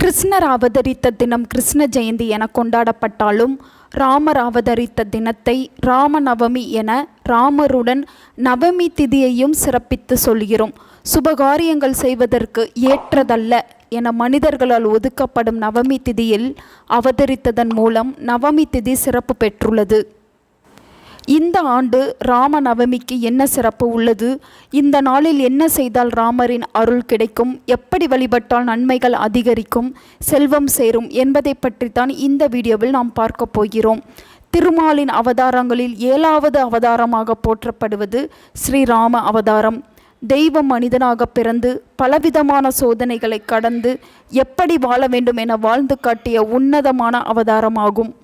கிருஷ்ணர் அவதரித்த தினம் கிருஷ்ண ஜெயந்தி என கொண்டாடப்பட்டாலும் ராமர் அவதரித்த தினத்தை ராமநவமி என ராமருடன் நவமி திதியையும் சிறப்பித்து சொல்கிறோம். சுபகாரியங்கள் செய்வதற்கு ஏற்றதல்ல என மனிதர்களால் ஒதுக்கப்படும் நவமி திதியில் அவதரித்ததன் மூலம் நவமி திதி சிறப்பு பெற்றுள்ளது. இந்த ஆண்டு ராம நவமிக்கு என்ன சிறப்பு உள்ளது? இந்த நாளில் என்ன செய்தால் ராமரின் அருள் கிடைக்கும்? எப்படி வழிபட்டால் நன்மைகள் அதிகரிக்கும்? செல்வம் சேரும் என்பதை பற்றித்தான் இந்த வீடியோவில் நாம் பார்க்க போகிறோம். திருமாலின் அவதாரங்களில் ஏழாவது அவதாரமாக போற்றப்படுவது ஸ்ரீராம அவதாரம். தெய்வ மனிதனாக பிறந்து பலவிதமான சோதனைகளை கடந்து எப்படி வாழ வேண்டும் என வாழ்ந்து காட்டிய உன்னதமான அவதாரமாகும்.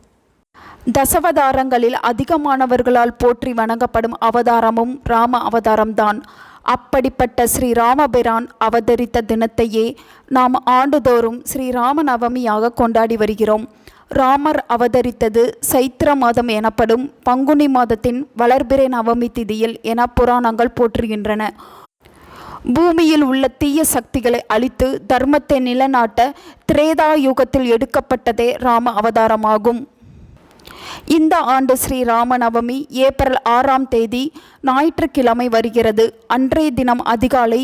தசவதாரங்களில் அதிகமானவர்களால் போற்றி வணங்கப்படும் அவதாரமும் ராம அவதாரம்தான். அப்படிப்பட்ட ஸ்ரீ ராமபிரான் அவதரித்த தினத்தையே நாம் ஆண்டுதோறும் ஸ்ரீ ராமநவமியாக கொண்டாடி வருகிறோம். ராமர் அவதரித்தது சைத்திர மாதம் எனப்படும் பங்குனி மாதத்தின் வளர்பிறை நவமி திதியில் என புராணங்கள் போற்றுகின்றன. பூமியில் உள்ள தீய சக்திகளை அழித்து தர்மத்தை நிலநாட்ட திரேதா யுகத்தில் எடுக்கப்பட்டதே ராம அவதாரமாகும். இந்த ஆண்டு ஸ்ரீ ராமநவமி ஏப்ரல் ஆறாம் தேதி ஞாயிற்றுக்கிழமை வருகிறது. அன்றைய தினம் அதிகாலை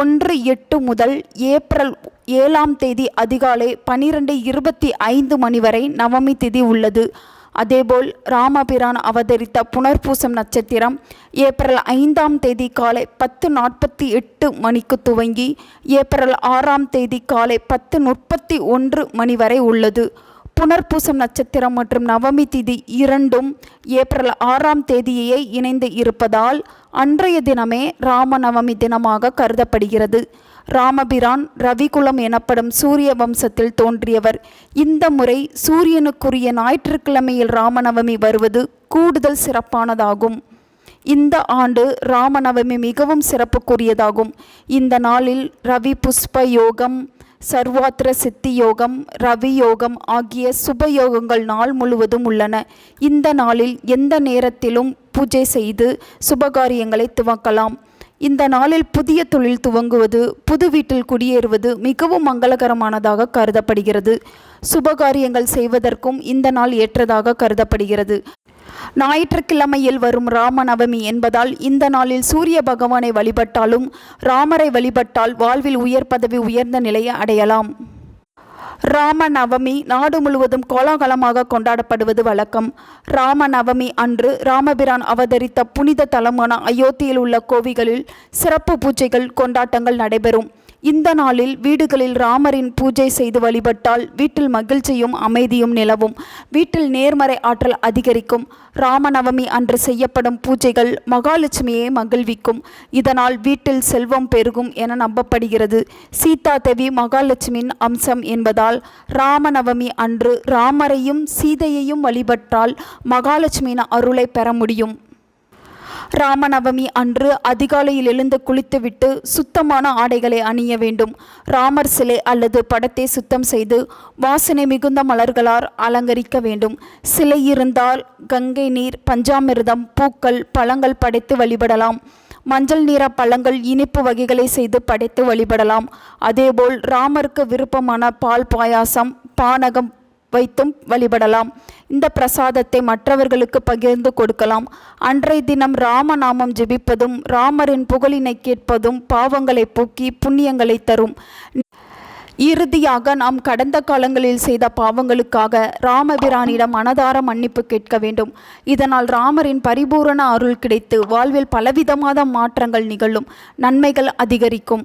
ஒன்று எட்டு முதல் ஏப்ரல் ஏழாம் தேதி அதிகாலை பனிரெண்டு இருபத்தி ஐந்து மணி வரை நவமி திதி உள்ளது. அதேபோல் ராமபிரான் அவதரித்த புனர்பூசம் நட்சத்திரம் ஏப்ரல் ஐந்தாம் தேதி காலை பத்து நாற்பத்தி எட்டு மணிக்கு துவங்கி ஏப்ரல் ஆறாம் தேதி காலை பத்து முப்பத்தி ஒன்று மணி வரை உள்ளது. புனர்பூசம் நட்சத்திரம் மற்றும் நவமி திதி இரண்டும் ஏப்ரல் ஆறாம் தேதியே இணைந்து இருப்பதால் அன்றைய தினமே ராமநவமி தினமாக கருதப்படுகிறது. ராமபிரான் ரவிகுலம் எனப்படும் சூரிய வம்சத்தில் தோன்றியவர். இந்த முறை சூரியனுக்குரிய ஞாயிற்றுக்கிழமையில் ராமநவமி வருவது கூடுதல் சிறப்பானதாகும். இந்த ஆண்டு ராமநவமி மிகவும் சிறப்புக்குரியதாகும். இந்த நாளில் ரவி புஷ்ப யோகம் சர்வாத்திர சித்தி யோகம் ரவி யோகம் ஆகிய சுப யோகங்கள் நாள் முழுவதும் உள்ளன. இந்த நாளில் எந்த நேரத்திலும் பூஜை செய்து சுபகாரியங்களை துவக்கலாம். இந்த நாளில் புதிய தொழில் துவங்குவது புது வீட்டில் குடியேறுவது மிகவும் மங்களகரமானதாக கருதப்படுகிறது. சுபகாரியங்கள் செய்வதற்கும் இந்த நாள் ஏற்றதாக கருதப்படுகிறது. ஞாயிற்றுக்கிழமையில் வரும் ராமநவமி என்பதால் இந்த நாளில் சூரிய பகவானை வழிபட்டாலும் ராமரை வழிபட்டால் வாழ்வில் உயர் பதவி உயர்ந்த நிலையை அடையலாம். ராம நவமி நாடு முழுவதும் கோலாகலமாக கொண்டாடப்படுவது வழக்கம். ராம நவமி அன்று ராமபிரான் அவதரித்த புனித தலமான அயோத்தியில் உள்ள கோவில்களில் சிறப்பு பூஜைகள் கொண்டாட்டங்கள் நடைபெறும். இந்த நாளில் வீடுகளில் ராமரின் பூஜை செய்து வழிபட்டால் வீட்டில் மகிழ்ச்சியும் அமைதியும் நிலவும். வீட்டில் நேர்மறை ஆற்றல் அதிகரிக்கும். ராமநவமி அன்று செய்யப்படும் பூஜைகள் மகாலட்சுமியை மகிழ்விக்கும். இதனால் வீட்டில் செல்வம் பெருகும் என நம்பப்படுகிறது. சீதா தேவி மகாலட்சுமியின் அம்சம் என்பதால் ராமநவமி அன்று ராமரையும் சீதையையும் வழிபட்டால் மகாலட்சுமியின் அருளை பெற முடியும். ராமநவமி அன்று அதிகாலையில் எழுந்து குளித்துவிட்டு சுத்தமான ஆடைகளை அணிய வேண்டும். ராமர் சிலை அல்லது படத்தை சுத்தம் செய்து வாசனை மிகுந்த மலர்களால் அலங்கரிக்க வேண்டும். சிலை இருந்தால் கங்கை நீர் பஞ்சாமிர்தம் பூக்கள் பழங்கள் படைத்து வழிபடலாம். மஞ்சள் நிற பழங்கள் இனிப்பு வகைகளை செய்து படைத்து வழிபடலாம். அதேபோல் ராமருக்கு விருப்பமான பால் பாயாசம் பானகம் வைத்தும் வழிபடலாம். இந்த பிரசாதத்தை மற்றவர்களுக்கு பகிர்ந்து கொடுக்கலாம். அன்றைய தினம் ராமநாமம் ஜெபிப்பதும் ராமரின் புகழினை கேட்பதும் பாவங்களை போக்கி புண்ணியங்களை தரும். இறுதியாக நாம் கடந்த காலங்களில் செய்த பாவங்களுக்காக ராமபிரானிடம் மனதார மன்னிப்பு கேட்க வேண்டும். இதனால் ராமரின் பரிபூரண அருள் கிடைத்து வாழ்வில் பலவிதமான மாற்றங்கள் நிகழும். நன்மைகள் அதிகரிக்கும்.